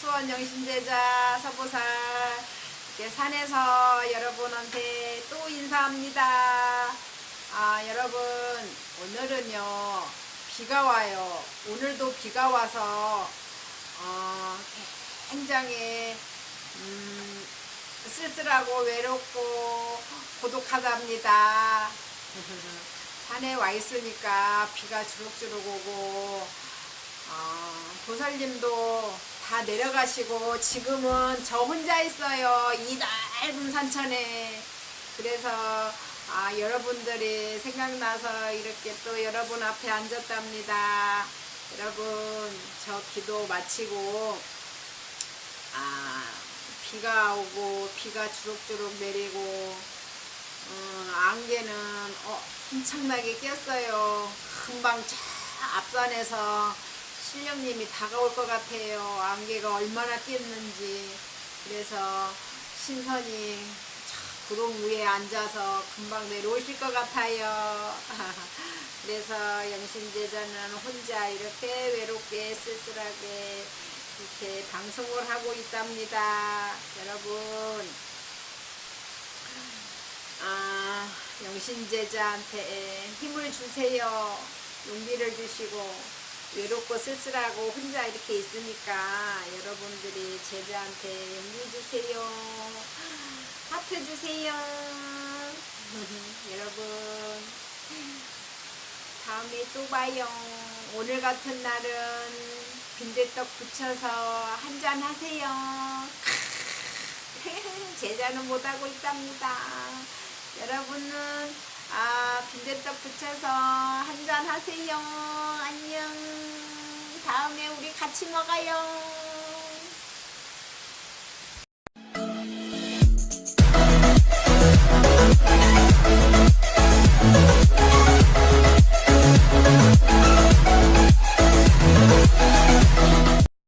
수원 영신제자 서보살 산에서 여러분한테 또 인사합니다. 아 여러분 오늘은요 비가 와요. 오늘도 비가 와서 어, 굉장히 음, 쓸쓸하고 외롭고 고독하답니다. 산에 와 있으니까 비가 주룩주룩 오고 어, 보살님도 다 내려가시고 지금은 저 혼자 있어요. 이 넓은 산천에. 그래서 아, 여러분들이 생각나서 이렇게 또 여러분 앞에 앉았답니다. 여러분 저 기도 마치고 아, 비가 오고 비가 주룩주룩 내리고 어, 안개는 어, 엄청나게 꼈어요. 금방 저 앞산에서 신령님이 다가올 것 같아요. 안개가 얼마나 꼈는지. 그래서 신선이 저 구름 위에 앉아서 금방 내려오실 것 같아요. 그래서 영신제자는 혼자 이렇게 외롭게 쓸쓸하게 이렇게 방송을 하고 있답니다. 여러분. 아, 영신제자한테 힘을 주세요. 용기를 주시고 외롭고 쓸쓸하고 혼자 이렇게 있으니까 여러분들이 제자한테 용기 주세요. 하트 주세요. 여러분 다음에 또 봐요. 오늘 같은 날은 빈대떡 부쳐서 한잔 하세요. 제자는 못하고 있답니다. 여러분은 아 빈대떡 부쳐서 한잔 하세요. 다음에 우리 같이 먹어요.